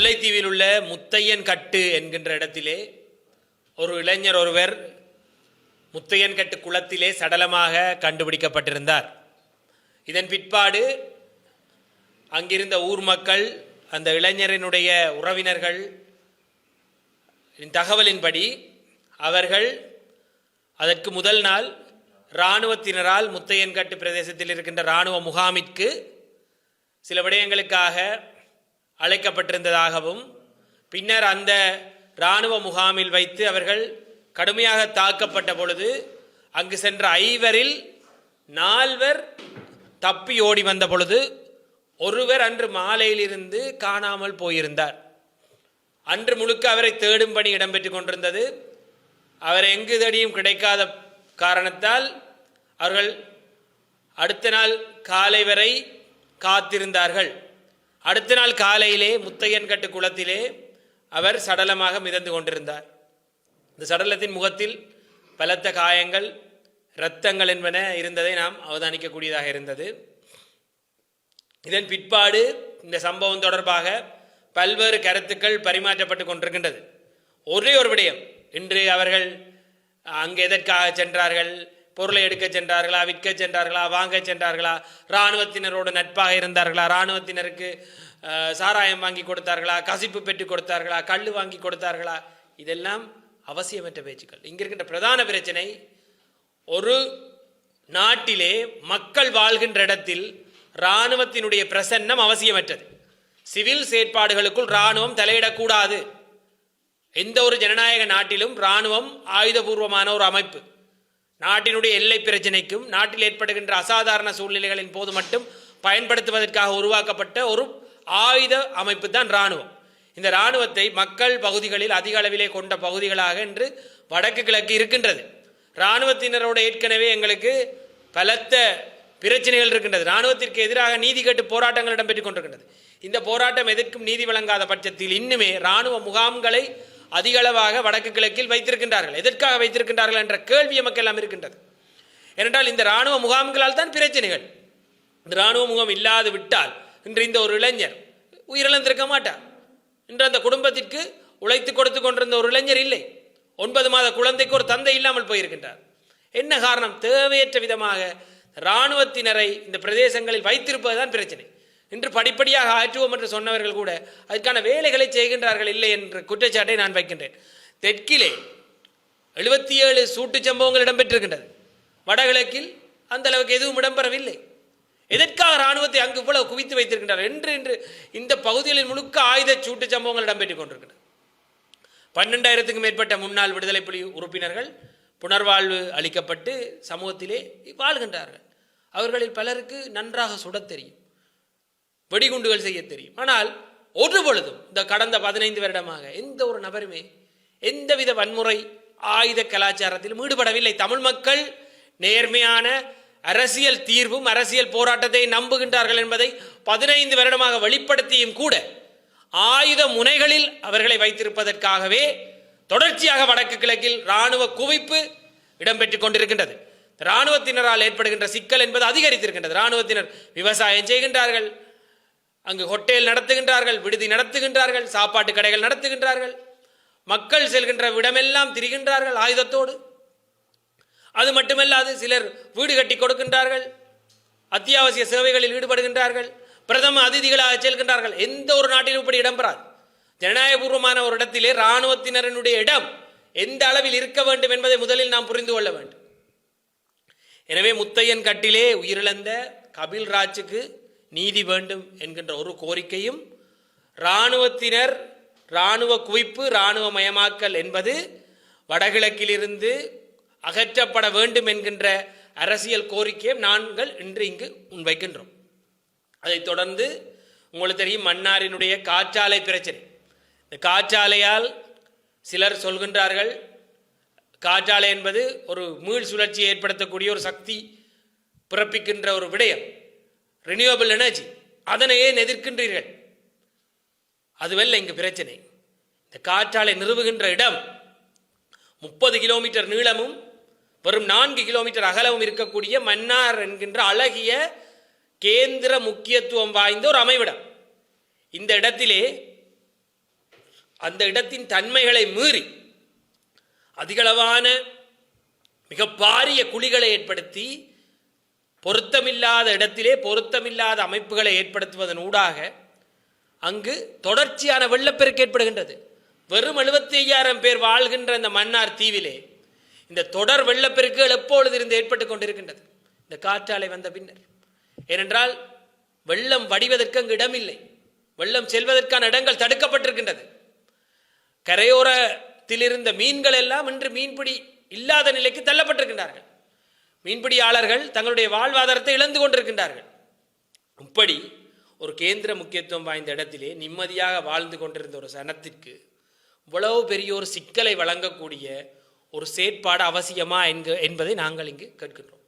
முல்லைத்தீவில் உள்ள முத்தையன் கட்டு என்கின்ற இடத்திலே ஒரு இளைஞர் ஒருவர் முத்தையன் கட்டு குளத்திலே சடலமாக கண்டுபிடிக்கப்பட்டிருந்தார். இதன் பிற்பாடு அங்கிருந்த ஊர் மக்கள் அந்த இளைஞரினுடைய உறவினர்கள் தகவலின்படி அவர்கள் அதற்கு முதல் நாள் இராணுவத்தினரால் முத்தையன்கட்டு பிரதேசத்தில் இருக்கின்ற இராணுவ முகாமிற்கு சில விடயங்களுக்காக அழைக்கப்பட்டிருந்ததாகவும் பின்னர் அந்த இராணுவ முகாமில் வைத்து அவர்கள் கடுமையாக தாக்கப்பட்ட பொழுது அங்கு சென்ற ஐவரில் நால்வர் தப்பி ஓடி வந்த பொழுது ஒருவர் அன்று மாலையிலிருந்து காணாமல் போயிருந்தார். அன்று முழுக்க அவரை தேடும் பணி இடம்பெற்றுக் கொண்டிருந்தது. அவர் எங்கு தடியும் கிடைக்காத காரணத்தால் அவர்கள் அடுத்த நாள் காலை வரை காத்திருந்தார்கள். அடுத்த நாள் காலையிலே முத்தையன்கட்டு குளத்திலே அவர் சடலமாக மிதந்து கொண்டிருந்தார். இந்த சடலத்தின் முகத்தில் பலத்த காயங்கள் இரத்தங்கள் என்பன இருந்ததை நாம் அவதானிக்கக்கூடியதாக இருந்தது. இதன் பிற்பாடு இந்த சம்பவம் தொடர்பாக பல்வேறு கருத்துக்கள் பரிமாற்றப்பட்டு கொண்டிருக்கின்றது. ஒரே ஒரு விடயம் இன்று அவர்கள் அங்கே எதற்காக சென்றார்கள் பொருளை எடுக்க சென்றார்களா விற்க சென்றார்களா வாங்க சென்றார்களா இராணுவத்தினரோடு நட்பாக இருந்தார்களா இராணுவத்தினருக்கு சாராயம் வாங்கி கொடுத்தார்களா கசிப்பு பெற்று கொடுத்தார்களா கல் வாங்கி கொடுத்தார்களா? இதெல்லாம் அவசியமற்ற பேச்சுக்கள். இங்கே இருக்கின்ற பிரதான பிரச்சனை ஒரு நாட்டிலே மக்கள் வாழ்கின்ற இடத்தில் இராணுவத்தினுடைய பிரசன்னம் அவசியமற்றது. சிவில் செயற்பாடுகளுக்குள் இராணுவம் தலையிடக்கூடாது. எந்த ஒரு ஜனநாயக நாட்டிலும் இராணுவம் ஆயுதபூர்வமான ஒரு அமைப்பு. நாட்டினுடைய எல்லை பிரச்சினைக்கும் நாட்டில் ஏற்படுகின்ற அசாதாரண சூழ்நிலைகளின் போது மட்டும் பயன்படுத்துவதற்காக உருவாக்கப்பட்ட ஒரு ஆயுத அமைப்பு தான் இராணுவம். இந்த இராணுவத்தை மக்கள் பகுதிகளில் அதிக அளவிலே கொண்ட பகுதிகளாக இன்று வடக்கு கிழக்கு இருக்கின்றது. இராணுவத்தினரோட ஏற்கனவே எங்களுக்கு பலத்த பிரச்சனைகள் இருக்கின்றது. இராணுவத்திற்கு எதிராக நீதி கேட்டு போராட்டங்கள் இடம்பெற்றுக் கொண்டிருக்கின்றது. இந்த போராட்டம் எதற்கும் நீதி வழங்காத பட்சத்தில் இன்னுமே இராணுவ முகாம்களை அதிகளவாக வடக்கு கிழக்கில் வைத்திருக்கின்றார்கள். எதற்காக வைத்திருக்கின்றார்கள் என்ற கேள்வி எமக்கு எல்லாம் இருக்கின்றது. ஏனென்றால் இந்த இராணுவ முகாம்களால் தான் பிரச்சனைகள். இந்த இராணுவ முகாம் இல்லாது விட்டால் இன்று இந்த ஒரு இளைஞர் உயிரிழந்திருக்க மாட்டார். இன்று அந்த குடும்பத்திற்கு உழைத்து கொடுத்து கொண்டிருந்த ஒரு இளைஞர் இல்லை. ஒன்பது மாத குழந்தைக்கு ஒரு தந்தை இல்லாமல் போயிருக்கின்றார். என்ன காரணம்? தேவையற்ற விதமாக இராணுவத்தினரை இந்த பிரதேசங்களில் வைத்திருப்பதுதான் பிரச்சனை. இன்று படிப்படியாக ஆற்றுவோம் என்று சொன்னவர்கள் கூட அதற்கான வேலைகளை செய்கின்றார்கள் இல்லை என்ற குற்றச்சாட்டை நான் வைக்கின்றேன். தெற்கிலே எழுபத்தி ஏழு சூட்டுச் சம்பவங்கள் இடம்பெற்றிருக்கின்றது. வடகிழக்கில் அந்த அளவுக்கு எதுவும் இடம்பெறவில்லை. எதற்காக இராணுவத்தை அங்கு இவ்வளவு குவித்து வைத்திருக்கின்றார் என்று இன்று இந்த பகுதிகளில் முழுக்க ஆயுத சூட்டுச் சம்பவங்கள் இடம்பெற்றுக் கொண்டிருக்கின்றன பன்னெண்டாயிரத்துக்கும் மேற்பட்ட முன்னாள் விடுதலை புலி உறுப்பினர்கள் புனர்வாழ்வு அளிக்கப்பட்டு சமூகத்திலே வாழ்கின்றார்கள். அவர்களில் பலருக்கு நன்றாக சுடத் தெரியும் வெடிகுண்டுகள் செய்ய தெரியும். ஆனால் ஒரு பொழுதும் இந்த கடந்த பதினைந்து வருடமாக எந்த ஒரு நபருமே எந்தவித வன்முறை ஆயுத கலாச்சாரத்திலும் ஈடுபடவில்லை. தமிழ் மக்கள் நேர்மையான அரசியல் தீர்வும் அரசியல் போராட்டத்தை நம்புகின்றார்கள் என்பதை பதினைந்து வருடமாக வெளிப்படுத்தியும் கூட ஆயுத முனைகளில் அவர்களை வைத்திருப்பதற்காகவே தொடர்ச்சியாக வடக்கு கிழக்கில் இராணுவ குவிப்பு இடம்பெற்றுக் கொண்டிருக்கின்றது. இராணுவத்தினரால் ஏற்படுகின்ற சிக்கல் என்பது அதிகரித்திருக்கின்றது. இராணுவத்தினர் விவசாயம் செய்கின்றார்கள். அங்கு ஹோட்டல் நடத்துகின்றார்கள் விடுதி நடத்துகின்றார்கள் சாப்பாட்டு கடைகள் நடத்துகின்றார்கள். மக்கள் செல்கின்ற விடமெல்லாம் திரிகின்றார்கள் ஆயுதத்தோடு. அது மட்டுமல்லாது சிலர் வீடு கட்டி கொடுக்கின்றார்கள் அத்தியாவசிய சேவைகளில் ஈடுபடுகின்றார்கள் பிரதம அதிதிகளாக செல்கின்றார்கள். எந்த ஒரு நாட்டிலும் இப்படி இடம்பெறாது. ஜனநாயகபூர்வமான ஒரு இடத்திலே இராணுவத்தினரினுடைய இடம் எந்த அளவில் இருக்க வேண்டும் என்பதை முதலில் நாம் புரிந்து கொள்ள வேண்டும். எனவே முத்தையன் கட்டிலே உயிரிழந்த கபில் ராஜுக்கு நீதி வேண்டும் என்கின்ற ஒரு கோரிக்கையும் இராணுவத்தினர் இராணுவ குவிப்பு இராணுவமயமாக்கல் என்பது வடகிழக்கிலிருந்து அகற்றப்பட வேண்டும் என்கின்ற அரசியல் கோரிக்கையை நாங்கள் இன்று இங்கு முன்வைக்கின்றோம். அதைத் தொடர்ந்து உங்களுக்கு தெரியும் மன்னாரினுடைய காற்றாலை பிரச்சனை. இந்த காற்றாலையால் சிலர் சொல்கின்றார்கள் காற்றாலை என்பது ஒரு மீள் சுழற்சியை ஏற்படுத்தக்கூடிய ஒரு சக்தி பிறப்பிக்கின்ற ஒரு விடயம். ரினியூவபிள் எனர்ஜி அதனையே எதிர்க்கின்றீர்கள். அதுவல்ல இங்கு பிரச்சனை. இந்த காற்றாலை நிறுவுகின்ற இடம் முப்பது கிலோமீட்டர் நீளமும் வெறும் நான்கு கிலோமீட்டர் அகலமும் இருக்கக்கூடிய மன்னார் என்கின்ற அழகிய கேந்திர முக்கியத்துவம் வாய்ந்த ஒரு அமைவிடம். இந்த இடத்திலே அந்த இடத்தின் தன்மைகளை மீறி அதிகளவான மிக பாரிய குழிகளை ஏற்படுத்தி பொருத்தமில்லாத இடத்திலே பொருத்தமில்லாத அமைப்புகளை ஏற்படுத்துவதன் ஊடாக அங்கு தொடர்ச்சியான வெள்ளப்பெருக்கு ஏற்படுகின்றது. வெறும் எழுபத்தி ஐயாயிரம் பேர் வாழ்கின்ற இந்த மன்னார் தீவிலே இந்த தொடர் வெள்ளப்பெருக்குகள் எப்பொழுது இருந்து ஏற்பட்டு கொண்டிருக்கின்றது? இந்த காற்றாலை வந்த பின்னர். ஏனென்றால் வெள்ளம் வடிவதற்கு அங்கு இடமில்லை. வெள்ளம் செல்வதற்கான இடங்கள் தடுக்கப்பட்டிருக்கின்றது. கரையோரத்தில் இருந்த மீன்கள் எல்லாம் இன்று மீன்பிடி இல்லாத நிலைக்கு தள்ளப்பட்டிருக்கின்றார்கள். மீன்பிடியாளர்கள் தங்களுடைய வாழ்வாதாரத்தை இழந்து கொண்டிருக்கின்றார்கள். இப்படி ஒரு கேந்திர முக்கியத்துவம் வாய்ந்த இடத்திலே நிம்மதியாக வாழ்ந்து கொண்டிருந்த ஒரு சனத்திற்கு இவ்வளவு பெரிய ஒரு சிக்கலை வழங்கக்கூடிய ஒரு செயற்பாடு அவசியமா என்க என்பதை நாங்கள் இங்கு கேட்கின்றோம்.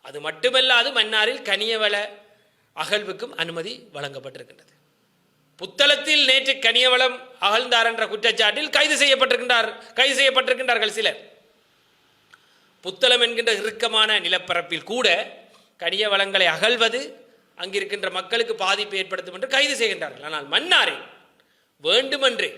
அது மட்டுமல்லாது மன்னாரில் கனியவள அகழ்வுக்கும் அனுமதி வழங்கப்பட்டிருக்கின்றது. புத்தளத்தில் நேற்று கனியவளம் அகழ்ந்தார் என்ற குற்றச்சாட்டில் கைது செய்யப்பட்டிருக்கின்றார் கைது செய்யப்பட்டிருக்கின்றார்கள் சிலர். புத்தளம் என்கின்ற இறுக்கமான நிலப்பரப்பில் கூட கனிய வளங்களை அகழ்வது அங்கிருக்கின்ற மக்களுக்கு பாதிப்பு ஏற்படுத்தும் என்று கைது செய்கின்றார்கள். ஆனால் மன்னாரே வேண்டுமென்றே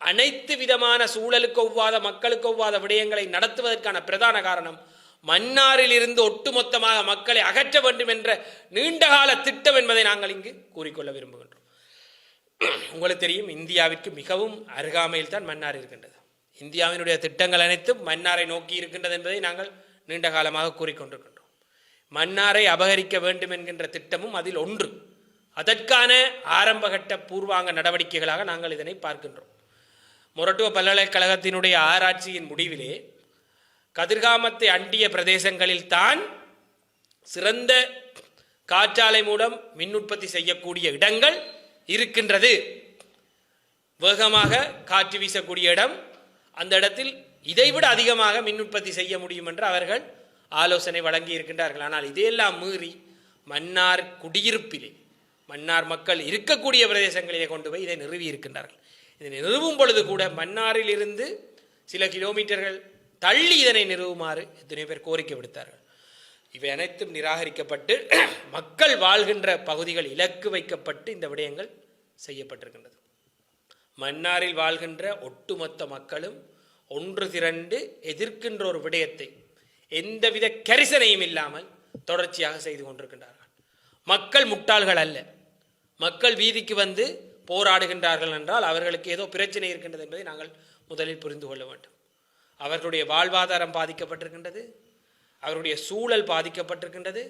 அனைத்து விதமான சூழலுக்கு ஒவ்வாத மக்களுக்கு ஒவ்வாத விடயங்களை நடத்துவதற்கான பிரதான காரணம் மன்னாரில் இருந்து ஒட்டுமொத்தமாக மக்களை அகற்ற வேண்டும் என்ற நீண்டகால திட்டம் என்பதை நாங்கள் இங்கு கூறிக்கொள்ள விரும்புகின்றோம். உங்களுக்கு தெரியும் இந்தியாவிற்கு மிகவும் அருகாமையில் தான் மன்னார் இருக்கின்றது. இந்தியாவினுடைய திட்டங்கள் அனைத்தும் மன்னாரை நோக்கி இருக்கின்றது என்பதை நாங்கள் நீண்ட காலமாக கூறிக்கொண்டிருக்கின்றோம். மன்னாரை அபகரிக்க வேண்டும் என்கின்ற திட்டமும் அதில் ஒன்று. அதற்கான ஆரம்பகட்ட பூர்வாங்க நடவடிக்கைகளாக நாங்கள் இதனை பார்க்கின்றோம். மொரட்டுவ பல்கலைக்கழகத்தினுடைய ஆராய்ச்சியின் முடிவிலே கதிர்காமத்தை அண்டிய பிரதேசங்களில் தான் சிறந்த காற்றாலை மூலம் மின் உற்பத்தி செய்யக்கூடிய இடங்கள் இருக்கின்றது. வேகமாக காற்று வீசக்கூடிய இடம் அந்த இடத்தில் இதைவிட அதிகமாக மின் உற்பத்தி செய்ய முடியும் என்று அவர்கள் ஆலோசனை வழங்கி இருக்கின்றார்கள். ஆனால் இதையெல்லாம் மீறி மன்னார் குடியிருப்பிலே மன்னார் மக்கள் இருக்கக்கூடிய பிரதேசங்களிலே கொண்டு போய் இதை நிறுவி இருக்கின்றார்கள். இதை நிறுவும் பொழுது கூட மன்னாரில் இருந்து சில கிலோமீட்டர்கள் தள்ளி இதனை நிறுவுமாறு எத்தனை பேர் கோரிக்கை விடுத்தார்கள். இவை அனைத்தும் நிராகரிக்கப்பட்டு மக்கள் வாழ்கின்ற பகுதிகள் இலக்கு வைக்கப்பட்டு இந்த விடயங்கள் செய்யப்பட்டிருக்கின்றது. மன்னாரில் வாழ்கின்ற ஒட்டுமொத்த மக்களும் ஒன்று திரண்டு எதிர்க்கின்ற ஒரு விடயத்தை எந்தவித கரிசனையும் இல்லாமல் தொடர்ச்சியாக செய்து கொண்டிருக்கின்றார்கள். மக்கள் முட்டாள்கள் அல்ல. மக்கள் வீதிக்கு வந்து போராடுகின்றார்கள் என்றால் அவர்களுக்கு ஏதோ பிரச்சனை இருக்கின்றது என்பதை நாங்கள் முதலில் புரிந்து கொள்ள வேண்டும். அவர்களுடைய வாழ்வாதாரம் பாதிக்கப்பட்டிருக்கின்றது. அவருடைய சூழல் பாதிக்கப்பட்டிருக்கின்றது.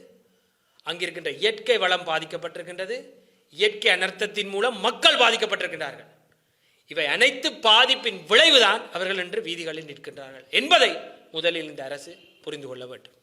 அங்கிருக்கின்ற இயற்கை வளம் பாதிக்கப்பட்டிருக்கின்றது. இயற்கை அனர்த்தத்தின் மூலம் மக்கள் பாதிக்கப்பட்டிருக்கின்றார்கள். இவை அனைத்து பாதிப்பின் விளைவுதான் அவர்கள் என்று வீதிகளில் நிற்கின்றார்கள் என்பதை முதலில் இந்த அரசு புரிந்து கொள்ள வேண்டும்.